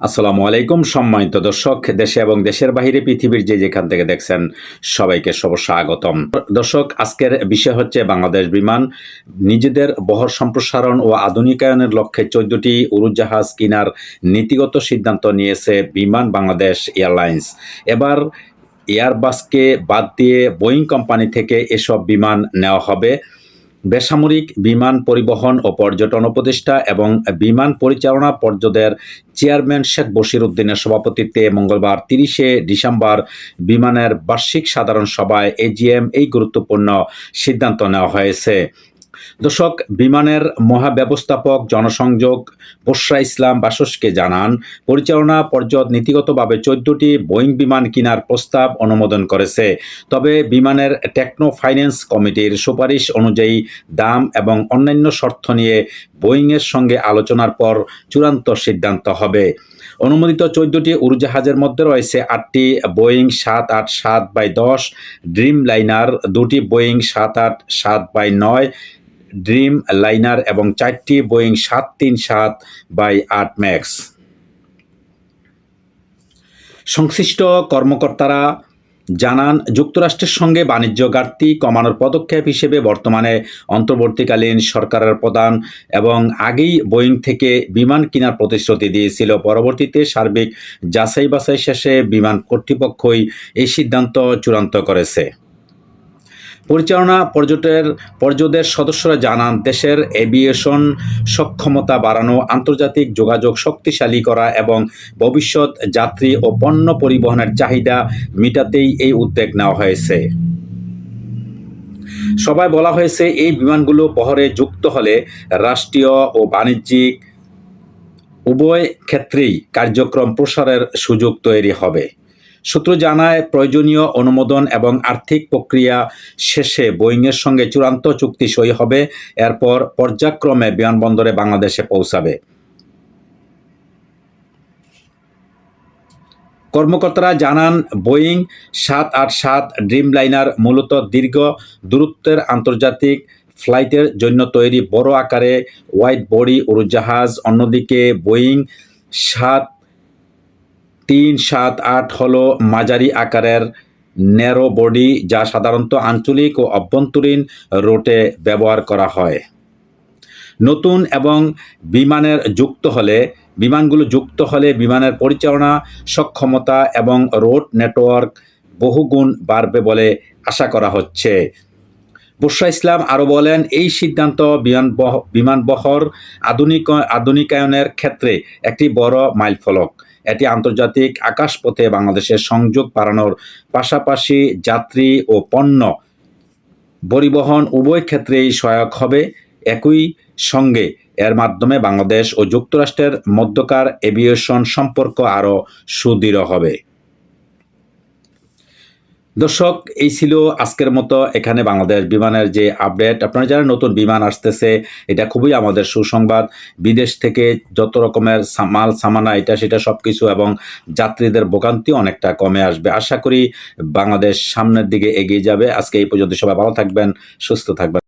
আসসালামু আলাইকুম, সম্মানিত দর্শক, দেশে এবং দেশের বাইরে পৃথিবীর যে যেখান থেকে দেখছেন সবাইকে স্বাগতম। দর্শক, আজকের বিষয় হচ্ছে বাংলাদেশ বিমান, নিজেদের বহর সম্প্রসারণ ও আধুনিকায়নের লক্ষ্যে চোদ্দটি উড়োজাহাজ কেনার নীতিগত সিদ্ধান্ত নিয়েছে বিমান বাংলাদেশ এয়ারলাইন্স। এবার এয়ারবাসকে বাদ দিয়ে বোয়িং কোম্পানি থেকে এসব বিমান নেওয়া হবে। বেসামরিক বিমান পরিবহন ও পর্যটন উপদেষ্টা এবং বিমান পরিচালনা পর্যদের চেয়ারম্যান শেখ বশির উদ্দিনের সভাপতিত্বে মঙ্গলবার তিরিশে ডিসেম্বর বিমানের বার্ষিক সাধারণ সভায় এজিএম এই গুরুত্বপূর্ণ সিদ্ধান্ত নেওয়া হয়েছে। দর্শক, বিমানের মহাব্যবস্থাপক জনসংযোগ বসরা ইসলাম বাসসকে জানান, পরিচালনা পর্যদ নীতিগতভাবে চোদ্দটি বোয়িং বিমান কেনার প্রস্তাব অনুমোদন করেছে। তবে বিমানের টেকনো ফাইন্যান্স কমিটির সুপারিশ অনুযায়ী দাম এবং অন্যান্য শর্ত নিয়ে বোয়িংয়ের সঙ্গে আলোচনার পর চূড়ান্ত সিদ্ধান্ত হবে। অনুমোদিত চোদ্দটি উড়োজাহাজের মধ্যে রয়েছে আটটি বোয়িং সাত আট সাত বাই দশ ড্রিম লাইনার দুটি বোয়িং সাত আট সাত বাই নয় ড্রিম লাইনার এবং চারটি বোয়িং সাত তিন সাত বাই আট ম্যাক্স সংশ্লিষ্ট কর্মকর্তারা জানান, যুক্তরাষ্ট্রের সঙ্গে বাণিজ্য ঘাটতি কমানোর পদক্ষেপ হিসেবে বর্তমানে অন্তর্বর্তীকালীন সরকারের প্রধান এবং আগেই বোয়িং থেকে বিমান কেনার প্রতিশ্রুতি দিয়েছিল। পরবর্তীতে সার্বিক যাচাই বাছাই শেষে বিমান কর্তৃপক্ষই এই সিদ্ধান্ত চূড়ান্ত করেছে। পরিচালনা পর্যটের, পর্যদের সদস্যরা জানান, দেশের এভিয়েশন সক্ষমতা বাড়ানো, আন্তর্জাতিক যোগাযোগ শক্তিশালী করা এবং ভবিষ্যৎ যাত্রী ও পণ্য পরিবহনের চাহিদা মেটাতেই এই উদ্যোগ নেওয়া হয়েছে। সবাই বলা হয়েছে, এই বিমানগুলো বহরে যুক্ত হলে রাষ্ট্রীয় ও বাণিজ্যিক উভয় ক্ষেত্রেই কার্যক্রম প্রসারের সুযোগ তৈরি হবে। সূত্র জানায়, প্রয়োজনীয় অনুমোদন এবং আর্থিক প্রক্রিয়া শেষে বোয়িংয়ের সঙ্গে চূড়ান্ত চুক্তি সই হবে। এরপর পর্যায়ক্রমে বিমানবন্দরে বাংলাদেশে পৌঁছাবে। কর্মকর্তারা জানান, বোয়িং সাত আট সাত ড্রিমলাইনার মূলত দীর্ঘ দূরত্বের আন্তর্জাতিক ফ্লাইটের জন্য তৈরি বড় আকারে হোয়াইট বডি উড়োজাহাজ। অন্যদিকে বোয়িং সাত তিন সাত আট হলো মাঝারি আকারের ন্যারো বডি, যা সাধারণত আঞ্চলিক ও অভ্যন্তরীণ রোটে ব্যবহার করা হয়। নতুন এবং বিমানের যুক্ত হলে, বিমানগুলো যুক্ত হলে বিমানের পরিচালনা, সক্ষমতা এবং রোড নেটওয়ার্ক বহুগুণ বাড়বে বলে আশা করা হচ্ছে। বুশরা ইসলাম আরও বলেন, এই সিদ্ধান্ত বিমান বহ বিমানবহর আধুনিক, আধুনিকায়নের ক্ষেত্রে একটি বড় মাইলফলক। এটি আন্তর্জাতিক আকাশপথে বাংলাদেশের সংযোগ বাড়ানোর পাশাপাশি যাত্রী ও পণ্য পরিবহন উভয় ক্ষেত্রেই সহায়ক হবে একই সঙ্গে। এর মাধ্যমে বাংলাদেশ ও যুক্তরাষ্ট্রের মধ্যকার এভিয়েশন সম্পর্ক আরও সুদৃঢ় হবে। দর্শক, এই ছিল আজকের মতো এখানে বাংলাদেশ বিমানের যে আপডেট। আপনারা জানেন নতুন বিমান আসতেছে, এটা খুবই আমাদের সুসংবাদ। বিদেশ থেকে যত রকমের মাল, সামানা, এটা সেটা সব কিছু এবং যাত্রীদের ভোগান্তি অনেকটা কমে আসবে। আশা করি বাংলাদেশ সামনের দিকে এগিয়ে যাবে। আজকে এই পর্যন্ত সবাই ভালো থাকবেন, সুস্থ থাকবেন।